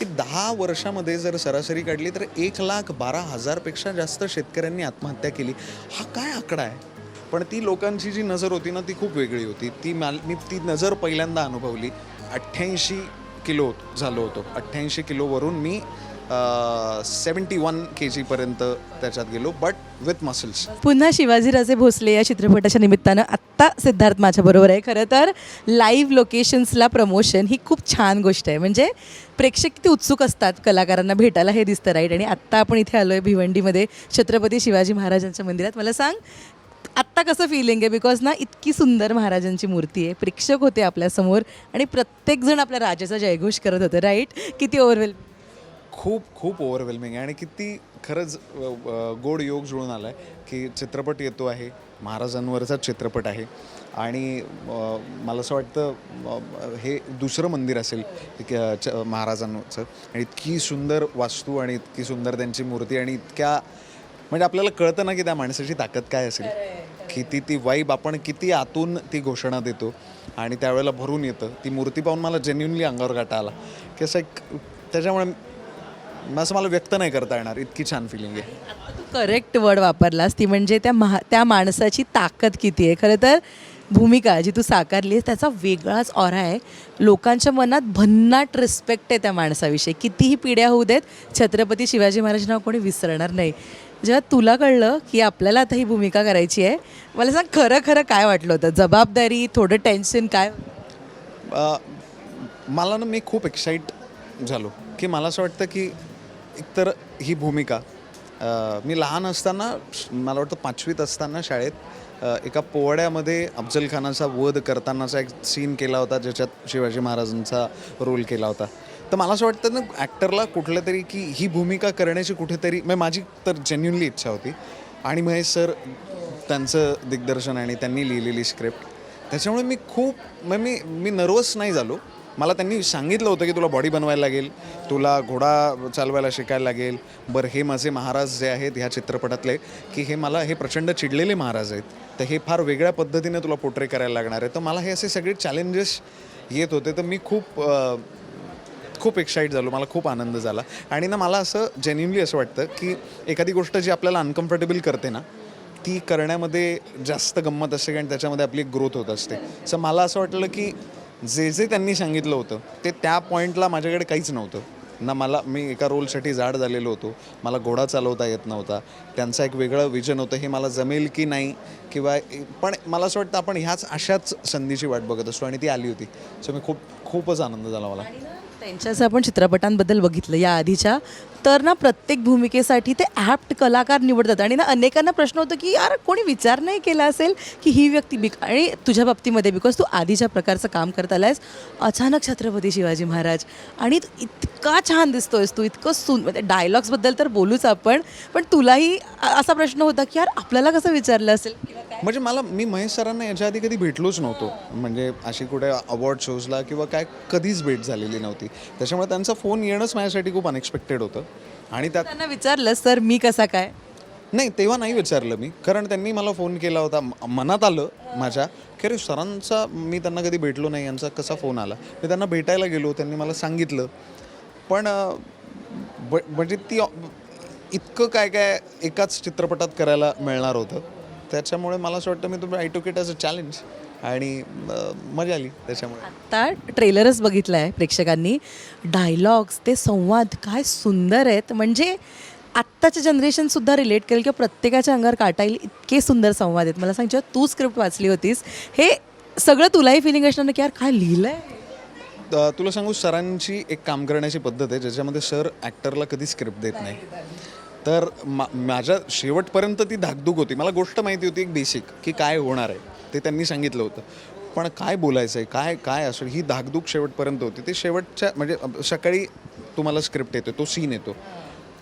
की दहा वर्षामध्ये जर सरासरी काढली तर एक लाख बारा हजारपेक्षा जास्त शेतकऱ्यांनी आत्महत्या केली. हा काय आकडा आहे? पण ती लोकांची जी नजर होती ना ती खूप वेगळी होती. ती माल मी ती नजर पहिल्यांदा अनुभवली. अठ्ठ्याऐंशी किलो झालो होतो. अठ्ठ्याऐंशी किलोवरून मी सेवन्टी वन के जीपर्यंत त्याच्यात गेलो बट विथ मसल्स पुन्हा शिवाजीराजे भोसले या चित्रपटाच्या निमित्तानं आत्ता सिद्धार्थ माझ्याबरोबर आहे. खरं तर लाईव्ह लोकेशन्सला प्रमोशन ही खूप छान गोष्ट आहे. म्हणजे प्रेक्षक किती उत्सुक असतात कलाकारांना भेटायला हे दिसतं राईट आणि आत्ता आपण इथे आलो आहे भिवंडीमध्ये छत्रपती शिवाजी महाराजांच्या मंदिरात. मला सांग आत्ता कसं फिलिंग आहे? बिकॉज ना इतकी सुंदर महाराजांची मूर्ती आहे. प्रेक्षक होते आपल्यासमोर आणि प्रत्येकजण आपल्या राजाचा जयघोष करत होतं राईट किती ओव्हरवेल खूप खूप ओव्हरवेल्मिंग आहे. आणि किती खरंच गोड योग जुळून आला आहे की चित्रपट येतो आहे. महाराजांवरचा चित्रपट आहे. आणि मला असं वाटतं हे दुसरं मंदिर असेल महाराजांचं. आणि इतकी सुंदर वास्तू आणि इतकी सुंदर त्यांची मूर्ती आणि इतक्या म्हणजे आपल्याला कळतं ना की त्या माणसाची ताकद काय असेल. किती ती वाईब आपण किती आतून ती घोषणा देतो. आणि त्यावेळेला भरून येतं. ती मूर्ती पाहून मला जेन्युनली अंगावर काटा आला. की असं एक त्याच्यामुळे असं मला व्यक्त नाही करता येणार. इतकी छान फिलिंग आहे. तू करेक्ट वर्ड वापरलास. ती म्हणजे त्या महा त्या माणसाची ताकद किती आहे? खरं तर भूमिका जी तू साकारली आहेस त्याचा वेगळाच ऑरा आहे. लोकांच्या मनात भन्नाट रिस्पेक्ट आहे त्या माणसाविषयी. कितीही पिढ्या होऊ देत छत्रपती शिवाजी महाराजांना कोणी विसरणार नाही. जेव्हा तुला कळलं की आपल्याला आता ही भूमिका करायची आहे मला सांग खरं खरं काय वाटलं होतं? जबाबदारी थोडं टेन्शन काय? अ, मला ना मी खूप एक्साईट झालो. की मला असं वाटतं की एकतर ही भूमिका अ, मी लहान असताना श- मला वाटतं पाचवीत असताना शाळेत अ, एका पोवाड्यामध्ये अफजल खानाचा वध करतानाचा एक सीन केला होता ज्याच्यात शिवाजी महाराजांचा रोल केला होता. तर मला असं वाटतं ना ॲक्टरला कुठलं तरी की ही भूमिका करण्याची कुठेतरी म्हणजे माझी तर जेन्युनली इच्छा होती. आणि महेश सर त्यांचं दिग्दर्शन आणि त्यांनी लिहिलेली स्क्रिप्ट त्याच्यामुळे मी खूप म्हणजे मी मी नर्वस नाही झालो. मला त्यांनी सांगितलं होतं की तुला बॉडी बनवायला लागेल तुला घोडा चालवायला शिकायला लागेल बरं हे माझे महाराज जे आहेत ह्या चित्रपटातले की हे मला हे प्रचंड चिडलेले महाराज आहेत तर हे फार वेगळ्या पद्धतीने तुला पोट्रे करायला लागणार आहे तर मला हे असे सगळे चॅलेंजेस येत होते तर मी खूप खूप एक्साईट झालो मला खूप आनंद झाला. आणि ना मला असं जेन्युनली असं वाटतं की एखादी गोष्ट जी आपल्याला अनकम्फर्टेबल करते ना ती करण्यामध्ये जास्त गंमत असते आणि त्याच्यामध्ये आपली एक ग्रोथ होत असते. सो मला असं वाटलं की जे जे त्यांनी सांगितलं होतं ते त्या पॉईंटला माझ्याकडे काहीच नव्हतं. ना मला मी एका रोलसाठी जाड झालेलो होतो. मला घोडा चालवता येत नव्हता. त्यांचा एक वेगळं विजन होतं हे मला जमेल की नाही किंवा पण मला असं वाटतं आपण ह्याच अशाच संधीची वाट बघत असतो आणि ती आली होती. सो मी खूप खूपच आनंद झाला मला. त्यांच्याच आपण चित्रपटांबद्दल बघितलं या आधीच्या तर ना प्रत्येक भूमिकेसाठी ते ॲप्ट कलाकार निवडतात. आणि ना अनेकांना प्रश्न होतो की यार कोणी विचार नाही केला असेल की ही व्यक्ती बिक आणि तुझ्या बाबतीमध्ये बिकॉज तू आधीच्या प्रकारचं काम करत आलायस अचानक छत्रपती शिवाजी महाराज. आणि तू इतका छान दिसतोयस तू इतकं सुन म्हणजे डायलॉग्सबद्दल तर बोलूच आपण पण तुलाही असा प्रश्न होता की यार आपल्याला कसं विचारलं असेल? म्हणजे मला मी महेश सरांना याच्या आधी कधी भेटलोच नव्हतो. म्हणजे अशी कुठे अवॉर्ड शोजला किंवा काय कधीच भेट झालेली नव्हती. त्याच्यामुळे त्यांचा फोन येणंच माझ्यासाठी खूप अनएक्सपेक्टेड होतं. आणि त्यात त्यांना विचारलं सर मी कसा काय? नाही तेव्हा नाही विचारलं मी. कारण त्यांनी मला फोन केला होता. मनात आलं माझ्या की अरे सरांचा मी त्यांना कधी भेटलो नाही. यांचा कसा फोन आला? मी त्यांना भेटायला गेलो. त्यांनी मला सांगितलं. पण म्हणजे ती इतकं काय काय एकाच चित्रपटात करायला मिळणार होतं. त्याच्यामुळे मला असं वाटतं मी तुम्ही आय टूक इट ॲज अ चॅलेंज आणि मजा आली त्याच्यामुळे. आत्ता ट्रेलरच बघितला आहे प्रेक्षकांनी. डायलॉग्स ते संवाद काय सुंदर आहेत. म्हणजे आत्ताच्या जनरेशनसुद्धा रिलेट करेल किंवा प्रत्येकाच्या अंगावर काटा येईल इतके सुंदर संवाद आहेत. मला सांग जेव्हा तू स्क्रिप्ट वाचली होतीस. हे सगळं तुलाही फिलिंग असणार ना की यार काय लिहिलं आहे तुला सांगू सरांची एक काम करण्याची पद्धत आहे ज्याच्यामध्ये सर ॲक्टरला कधी स्क्रिप्ट देत नाही. तर मा माझ्या शेवटपर्यंत ती धाकधूक होती. मला गोष्ट माहिती होती एक बेसिक की काय होणार आहे. ते त्यांनी सांगितलं होतं. पण काय बोलायचं आहे? काय काय असं? ही धाकधूक शेवटपर्यंत होती. ते शेवटच्या म्हणजे सकाळी तुम्हाला स्क्रिप्ट येतो तो सीन येतो.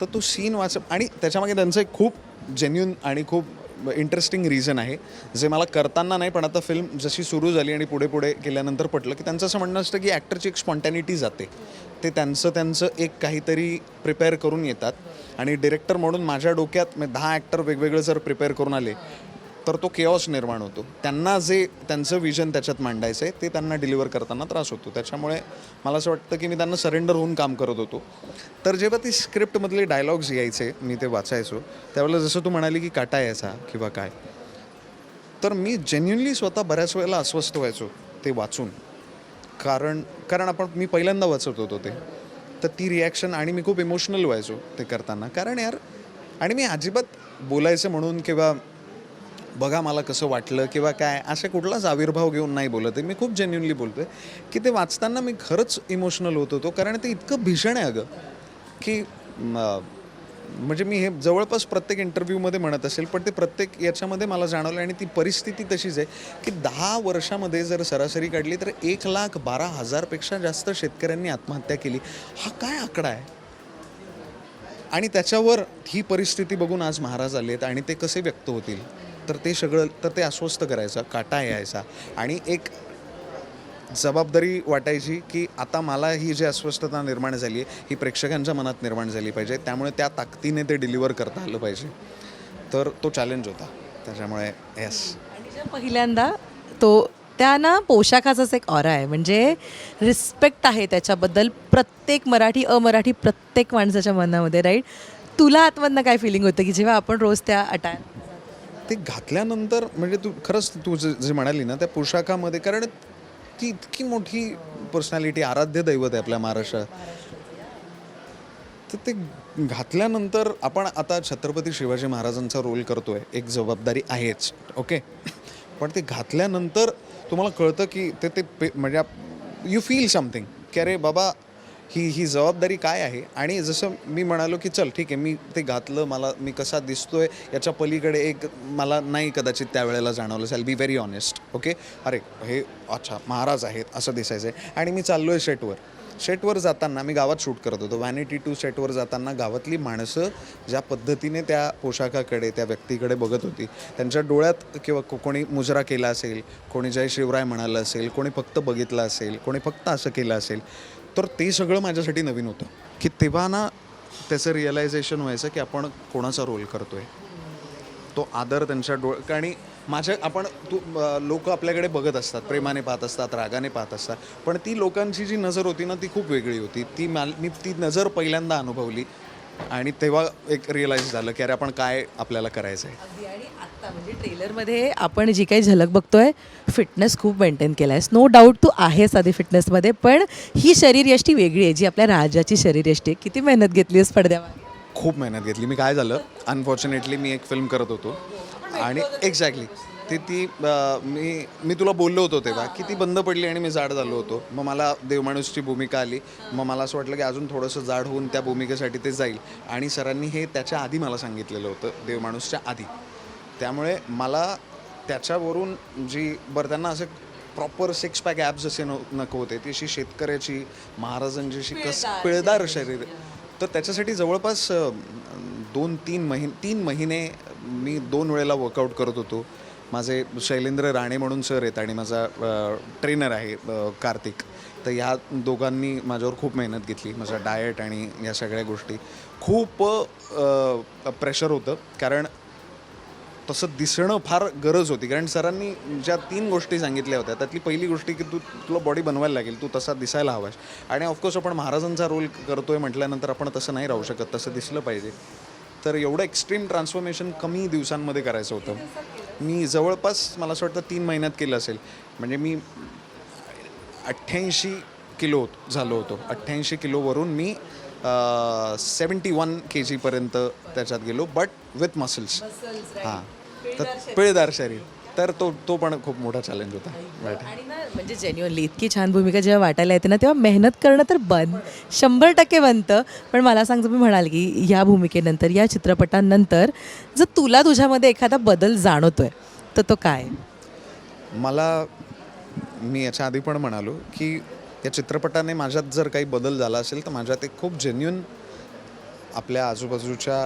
तर तो सीन वाच आणि त्याच्यामागे त्यांचं एक खूप जेन्युन आणि खूप इंटरेस्टिंग रिझन आहे. जे मला करताना नाही पण आता फिल्म जशी सुरू झाली आणि पुढे पुढे केल्यानंतर पटलं की त्यांचं असं म्हणणं असतं की ॲक्टरची एक स्पॉन्टॅनिटी जाते. ते त्यांचं त्यांचं एक काहीतरी प्रिपेअर करून येतात. आणि डिरेक्टर म्हणून माझ्या डोक्यात म्हणजे दहा ॲक्टर वेगवेगळे जर प्रिपेअर करून आले तर तो केऑस निर्माण होतो. त्यांना जे त्यांचं विजन त्याच्यात मांडायचं आहे ते त्यांना डिलिव्हर करताना त्रास होतो. त्याच्यामुळे मला असं वाटतं की मी त्यांना सरेंडर होऊन काम करत होतो. तर जेव्हा ती स्क्रिप्टमधले डायलॉग्स यायचे मी ते वाचायचो. त्यावेळेला जसं तू म्हणाली की काटा यायचा किंवा काय. तर मी जेन्युनली स्वतः बऱ्याच वेळेला अस्वस्थ व्हायचो ते वाचून. कारण कारण आपण मी पहिल्यांदा वाचत होतो ते. तर ती रिॲक्शन आणि मी खूप इमोशनल व्हायचो ते करताना. कारण यार आणि मी अजिबात बोलायचं म्हणून किंवा बघा मला कसं वाटलं किंवा काय असे कुठलाच आविर्भाव घेऊन नाही बोलत आहे. मी खूप जेन्युनली बोलतोय की ते वाचताना मी खरंच इमोशनल होत होतो कारण ते इतकं भीषण आहे अगं की म्हणजे मी हे जवळपास प्रत्येक इंटरव्ह्यूमध्ये म्हणत असेल पण ते प्रत्येक याच्यामध्ये मला जाणवलं आणि ती परिस्थिती तशीच आहे की दहा वर्षामध्ये जर सरासरी काढली तर एक लाख बारा हजारपेक्षा जास्त शेतकऱ्यांनी आत्महत्या केली. हा काय आकडा आहे? आणि त्याच्यावर ही परिस्थिती बघून आज महाराज आले आहेत आणि ते कसे व्यक्त होतील? तर ते सगळं तर ते अस्वस्थ करायचं काटा यायचा. आणि एक जबाबदारी वाटायची की आता मला ही जी अस्वस्थता निर्माण झाली आहे ही प्रेक्षकांच्या मनात निर्माण झाली पाहिजे. त्यामुळे त्या ताकदीने ते डिलिव्हर करता आलं पाहिजे. तर तो चॅलेंज होता. त्याच्यामुळे येस आणि पहिल्यांदा तो त्या ना पोशाखाचाच एक ऑरा आहे. म्हणजे रिस्पेक्ट आहे त्याच्याबद्दल. प्रत्येक मराठी अमराठी प्रत्येक माणसाच्या मनामध्ये राईट तुला आतमधनं काय फिलिंग होतं की जेव्हा आपण रोज त्या अटाय ते घातल्यानंतर म्हणजे तू खरंच तू जे जे म्हणाली ना त्या पोशाखामध्ये कारण ती इतकी मोठी पर्सनॅलिटी आराध्य दैवत आहे आपल्या महाराष्ट्रात. तर ते घातल्यानंतर आपण आता छत्रपती शिवाजी महाराजांचा रोल करतोय. एक जबाबदारी आहेच ओके पण ते घातल्यानंतर तुम्हाला कळतं की ते ते पे- म्हणजे यू फील समथिंग की अरे बाबा ही ही जबाबदारी काय आहे? आणि जसं मी म्हणालो की चल ठीक आहे मी ते घातलं मला मी कसा दिसतोय याच्या पलीकडे एक मला नाही कदाचित त्यावेळेला जाणवलं असेल. बी व्हेरी ऑनेस्ट ओके अरे हे अच्छा महाराज आहेत असं दिसायचं आहे आणि मी चाललो आहे शेटवर सेटवर जाताना मी गावात शूट करत होतो. व्हॅनिटी टू सेटवर जाताना गावातली माणसं ज्या पद्धतीने त्या पोशाखाकडे त्या व्यक्तीकडे बघत होती त्यांच्या डोळ्यात किंवा को- कोणी मुजरा केला असेल कोणी जय शिवराय म्हणालं असेल कोणी फक्त बघितलं असेल कोणी फक्त असं केलं असेल तर ते सगळं माझ्यासाठी नवीन होतं. की तेव्हा ना त्याचं रिअलायझेशन व्हायचं की आपण कोणाचा रोल करतोय. तो आदर त्यांच्या डोळ आणि माझ्या आपण तू लोक आपल्याकडे बघत असतात प्रेमाने पाहत असतात रागाने पाहत असतात. पण ती लोकांची जी नजर होती ना ती खूप वेगळी होती. ती माल मी ती नजर पहिल्यांदा अनुभवली. आणि तेव्हा एक रिअलाईज झालं की अरे आपण काय आपल्याला करायचं आहे अगदी. आणि आत्ता म्हणजे ट्रेलरमध्ये आपण जी काही झलक बघतोय फिटनेस खूप मेंटेन केला आहेस नो डाऊट तू आहेस आधी फिटनेसमध्ये पण ही शरीरयष्टी वेगळी आहे. जी आपल्या राजाची शरीरयष्टी आहे. किती मेहनत घेतली आहेस पडद्यामागे? खूप मेहनत घेतली. मी काय झालं अनफॉर्च्युनेटली मी एक फिल्म करत होतो. आणि एक्झॅक्टली ती ती मी मी तुला बोललो होतो तेव्हा की ती बंद पडली आणि मी जाड झालो होतो. मग मला देवमाणूसची भूमिका आली. मग मला असं वाटलं की अजून थोडंसं जाड होऊन त्या भूमिकेसाठी ते जाईल. आणि सरांनी हे त्याच्या आधी मला सांगितलेलं होतं देवमाणूसच्या आधी. त्यामुळे मला त्याच्यावरून जी बरं त्यांना असं प्रॉपर सिक्स पॅक ॲप्स जसे न नको होते. ती अशी शेतकऱ्याची महाराजांची अशी कस पिळदार शरीर. तर त्याच्यासाठी जवळपास दोन तीन महिने तीन महिने मी दोन वेळेला वर्कआउट करत होतो. माझे शैलेंद्र राणे म्हणून सर आहेत आणि माझा ट्रेनर आहे कार्तिक. तर ह्या दोघांनी माझ्यावर खूप मेहनत घेतली माझा डाएट आणि या सगळ्या गोष्टी. खूप प्रेशर होतं कारण तसं दिसणं फार गरज होती. कारण सरांनी ज्या तीन गोष्टी सांगितल्या होत्या त्यातली पहिली गोष्टी की तू तुला बॉडी बनवायला लागेल तू तसा दिसायला हवास आणि ऑफकोर्स आपण महाराजांचा रोल करतोय म्हटल्यानंतर आपण तसं नाही राहू शकत तसं दिसलं पाहिजे. तर एवढं एक्स्ट्रीम ट्रान्सफॉर्मेशन कमी दिवसांमध्ये करायचं होतं. मी जवळपास मला असं वाटतं तीन महिन्यात केलं असेल. म्हणजे मी अठ्ठ्याऐंशी किलो झालो होतो. अठ्ठ्याऐंशी किलोवरून मी सेवन्टी वन के जीपर्यंत त्याच्यात गेलो बट विथ मसल्स. हां. तर पिळदार शरीर. तर तो तो पण खूप मोठा चॅलेंज होता. आणि ना म्हणजे जेन्युअनली इतकी छान भूमिका जेव्हा वाटायला येते ना तेव्हा मेहनत करणं तर बंद. शंभर टक्के बनतं. पण मला सांग तुम्ही म्हणाल की ह्या भूमिकेनंतर या चित्रपटांनंतर जर तुला तुझ्यामध्ये एखादा बदल जाणवतोय तर तो काय? मला मी याच्या आधी पण म्हणालो की या चित्रपटाने माझ्यात जर काही बदल झाला असेल तर माझ्यात एक खूप जेन्युन आपल्या आजूबाजूच्या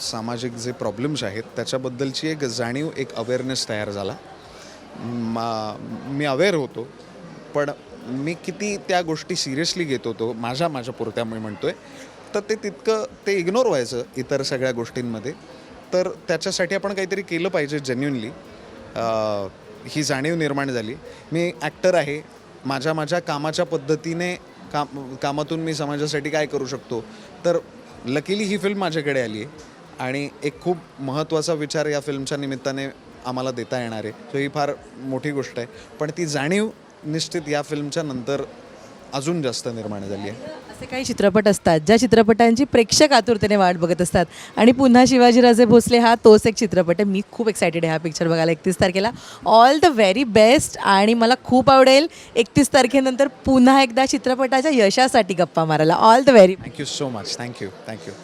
सामाजिक जे प्रॉब्लेम्स आहेत त्याच्याबद्दलची एक जाणीव एक अवेअरनेस तयार झाला. मा मी अवेअर होतो पण मी किती त्या गोष्टी सिरियसली घेत होतो माझ्या माझ्या पुरत्या मी आहे तर ते तितकं ते इग्नोर व्हायचं इतर सगळ्या गोष्टींमध्ये. तर त्याच्यासाठी आपण काहीतरी केलं पाहिजे जेन्युनली ही जाणीव निर्माण झाली. मी ॲक्टर आहे. माझ्या माझ्या कामाच्या पद्धतीने काम कामातून मी समाजासाठी काय करू शकतो? तर लकीली ही फिल्म माझ्याकडे आली आहे आणि एक खूप महत्त्वाचा विचार या फिल्मच्या निमित्ताने आम्हाला देता येणार आहे. सो ही फार मोठी गोष्ट आहे. पण ती जाणीव निश्चित या फिल्मच्या नंतर अजून जास्त निर्माण झाली आहे. असे काही चित्रपट असतात ज्या चित्रपटांची प्रेक्षक आतुरतेने वाट बघत असतात. आणि पुन्हा शिवाजीराजे भोसले हा तोच एक चित्रपट आहे. मी खूप एक्सायटेड आहे हा पिक्चर बघायला एकतीस तारखेला. ऑल द व्हेरी बेस्ट आणि मला खूप आवडेल एकतीस तारखेनंतर पुन्हा एकदा चित्रपटाच्या यशासाठी गप्पा मारायला. All the very thank you so much thank you thank you